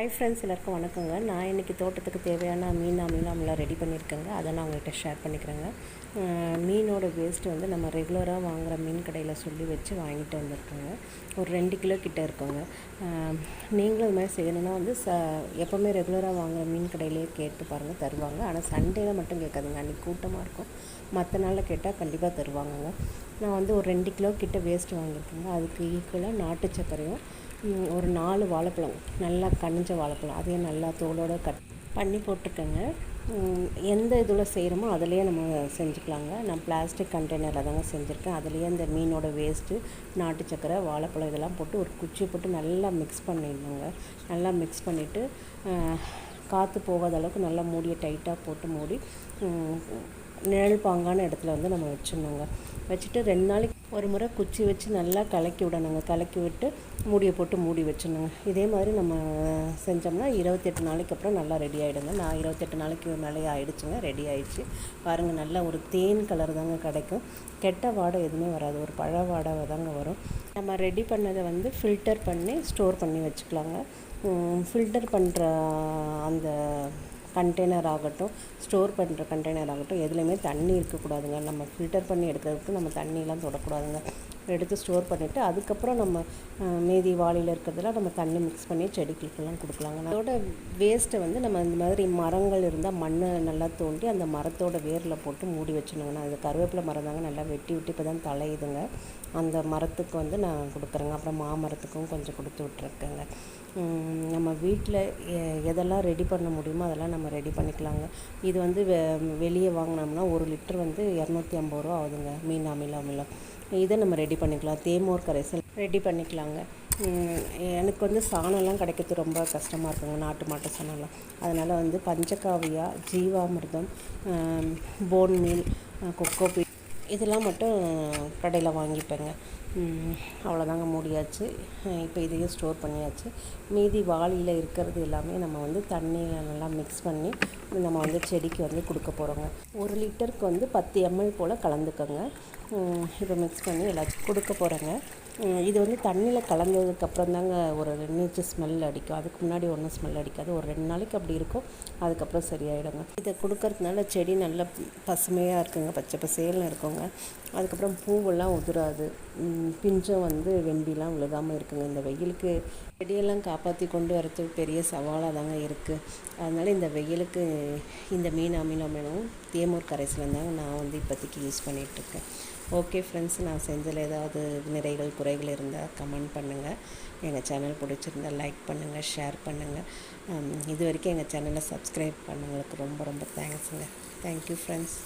Hi friends எல்லாருக்கும் வணக்கங்க. நான் இன்றைக்கி தோட்டத்துக்கு தேவையான மீன் அமிலாமெல்லாம் ரெடி பண்ணியிருக்கேங்க. அதை நான் உங்கள்கிட்ட ஷேர் பண்ணிக்கிறேங்க. மீனோட வேஸ்ட்டு வந்து நம்ம ரெகுலராக வாங்குகிற மீன் கடையில் சொல்லி வச்சு வாங்கிட்டு வந்திருக்கோங்க. ஒரு ரெண்டு கிலோ கிட்டே இருக்குங்க. நீங்களும் இது மாதிரி செய்யணும்னா வந்து ச எப்போவுமே ரெகுலராக வாங்குகிற மீன் கடையிலேயே கேட்டு பாருங்கள் தருவாங்க. ஆனால் சண்டேல மட்டும் கேட்காதுங்க. அன்றைக்கி கூட்டமாக இருக்கும். மற்ற நாளில் கேட்டால் கண்டிப்பாக தருவாங்கங்க. நான் வந்து ஒரு ரெண்டு கிலோ கிட்ட வேஸ்ட்டு வாங்கியிருக்கேங்க. அதுக்கு ஈக்குவலாக நாட்டு சர்க்கரையும் ஒரு நாலு வாழைப்பழம். நல்லா கனிஞ்ச வாழைப்பழம். அதையும் நல்லா தோலோடு கட் பண்ணி போட்டிருக்கேங்க எந்த இதில் செய்கிறோமோ அதிலேயே நம்ம செஞ்சுக்கலாங்க. நான் பிளாஸ்டிக் கண்டெய்னரில் தாங்க செஞ்சுருக்கேன். அதுலேயே இந்த மீனோட வேஸ்ட்டு நாட்டு சக்கரை வாழைப்பழம் இதெல்லாம் போட்டு ஒரு குச்சி போட்டு நல்லா மிக்ஸ் பண்ணிடணுங்க. நல்லா மிக்ஸ் பண்ணிவிட்டு காற்று போகாத அளவுக்கு நல்லா மூடியை டைட்டாக போட்டு மூடி நிழல் பாங்கான இடத்துல வந்து நம்ம வச்சிடணுங்க. வச்சுட்டு ரெண்டு நாளைக்கு ஒரு முறை குச்சி வச்சு நல்லா கலக்கி விடணுங்க. கலக்கி விட்டு மூடியை போட்டு மூடி வச்சிடணுங்க. இதே மாதிரி நம்ம செஞ்சோம்னா இருபத்தெட்டு நாளைக்கு அப்புறம் நல்லா ரெடி ஆகிடுங்க நான் இருபத்தெட்டு நாளைக்கு மேலே ஆகிடுச்சுங்க ரெடி ஆகிடுச்சு பாருங்கள் நல்லா ஒரு தேன் கலர் தாங்க கிடைக்கும். கெட்ட வாடை எதுவுமே வராது. ஒரு பழ வாடை தாங்க வரும். நம்ம ரெடி பண்ணதை வந்து ஃபில்டர் பண்ணி ஸ்டோர் பண்ணி வச்சுக்கலாங்க. ஃபில்டர் பண்ணுற அந்த கண்டெய்னர் ஆகட்டும் ஸ்டோர் பண்ணுற கண்டெய்னர் ஆகட்டும் எதுலேயுமே தண்ணி இருக்கக்கூடாதுங்க. நம்ம ஃபில்டர் பண்ணி எடுக்கிறதுக்கு நம்ம தண்ணியெலாம் தொடக்கூடாதுங்க. எடுத்து ஸ்டோர் பண்ணிவிட்டு அதுக்கப்புறம் நம்ம மீதி வாளியில் இருக்கிறதெல்லாம் நம்ம தண்ணி மிக்ஸ் பண்ணி செடிகளுக்கெல்லாம் கொடுக்கலாங்க. அதோட வேஸ்ட்டை வந்து நம்ம இந்த மாதிரி மரங்கள் இருந்தால் மண்ணை நல்லா தோண்டி அந்த மரத்தோட வேரில் போட்டு மூடி வச்சுணுங்க அது கருவேப்பிலை மரம் தாங்க நல்லா வெட்டி விட்டு இப்போ தான் தலையுதுங்க. அந்த மரத்துக்கு வந்து நான் கொடுக்குறேங்க. அப்புறம் மாமரத்துக்கும் கொஞ்சம் கொடுத்து விட்ருக்கேங்க நம்ம வீட்டில் எதெல்லாம் ரெடி பண்ண முடியுமோ அதெல்லாம் நம்ம ரெடி பண்ணிக்கலாங்க. இது வந்து வெ வெளியே வாங்கினோம்னா ஒரு லிட்டர் வந்து இரநூத்தி ஐம்பது ரூபா ஆகுதுங்க. மீன் அமிலம் அமிலம் இதை நம்ம ரெடி பண்ணிக்கலாம். தேமோர் கரைசல் ரெடி பண்ணிக்கலாங்க. எனக்கு வந்து சாணம்லாம் கிடைக்கிறது ரொம்ப கஷ்டமாக இருக்குங்க நாட்டு மாட்டு சாணம்லாம். அதனால் வந்து panchagavya jeevamrutham bone meal coco peat இதெல்லாம் மட்டும் கடையில் வாங்கிப்பேங்க. அவ்வளோதாங்க மூடியாச்சு. இப்போ இதையும் ஸ்டோர் பண்ணியாச்சு. மீதி வாளியில் இருக்கிறது எல்லாமே நம்ம வந்து தண்ணியில் நல்லா மிக்ஸ் பண்ணி நம்ம வந்து செடிக்கு வந்து கொடுக்க போகிறோங்க ஒரு லிட்டருக்கு வந்து பத்து எம்எல் போல் கலந்துக்கோங்க. இப்போ மிக்ஸ் பண்ணி எல்லாத்தையும் கொடுக்க போகிறேங்க இது வந்து தண்ணியில் கலந்ததுக்கப்புறம் தாங்க ஒரு நீச்சு ஸ்மெல் அடிக்கும். அதுக்கு முன்னாடி ஒன்றும் ஸ்மெல் அடிக்காது. ஒரு ரெண்டு நாளைக்கு அப்படி இருக்கும். அதுக்கப்புறம் சரியாயிடுங்க. இதை கொடுக்கறதுனால செடி நல்லா பசுமையாக இருக்குங்க. பச்சை பசேல்னு இருக்குங்க. அதுக்கப்புறம் பூவெல்லாம் உதிராது. பிஞ்சம் வந்து வெம்பிலாம் விழுகாமல் இருக்குங்க. இந்த வெயிலுக்கு செடியெல்லாம் காப்பாற்றி கொண்டு வரது பெரிய சவாலாக தாங்க இருக்குது அதனால் இந்த வெயிலுக்கு இந்த மீன் அமிலமும் தேமூர் கரைசலம் தாங்க நான் வந்து இப்போதைக்கு யூஸ் பண்ணிகிட்ருக்கேன் ஓகே ஃப்ரெண்ட்ஸ் நான் செஞ்சதில் ஏதாவது நிறைகள் குறைகள் இருந்தால் கமெண்ட் பண்ணுங்கள் எங்கள் சேனல் பிடிச்சிருந்தா லைக் பண்ணுங்கள் ஷேர் பண்ணுங்கள் இது வரைக்கும் எங்கள் சேனலை சப்ஸ்கிரைப் பண்ணுங்களுக்கு ரொம்ப ரொம்ப தேங்க்ஸுங்க. Thank you friends